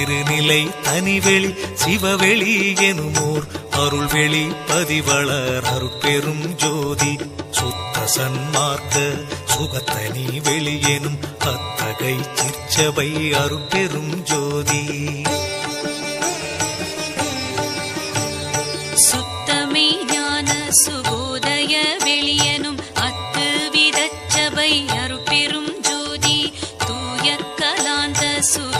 திருநிலை தனிவெளி சிவவெளி எனுமோர். அருள்வெளி பதிவளர் அருட்பெரும் ஜோதி. சுத்த சன்மார்க்க சுகத்தனி வெளியெனும் அத்தகை சிற்சபை அருட்பெரும் ஜோதி. சுத்தமே ஞான சுபோதய வெளியனும் அத்து விதச்சபை அருட்பெரும் ஜோதி. தூய கலாந்த சுகந்தரு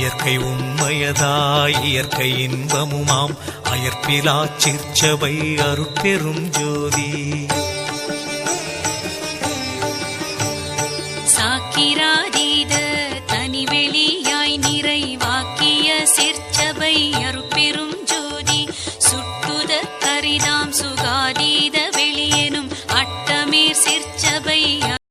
இயற்கை உண்மையதாய் இயற்கை இன்பமுமாம். அயற்பிலா சிற்சபை அருட்பெரும் ஜோதி. சாக்கிராதீத தனிவெளியாய் நிறைவாக்கிய சிற்சபை அருட்பெரும் ஜோதி. சுட்டுதற்கரிதாம் சுகாதீத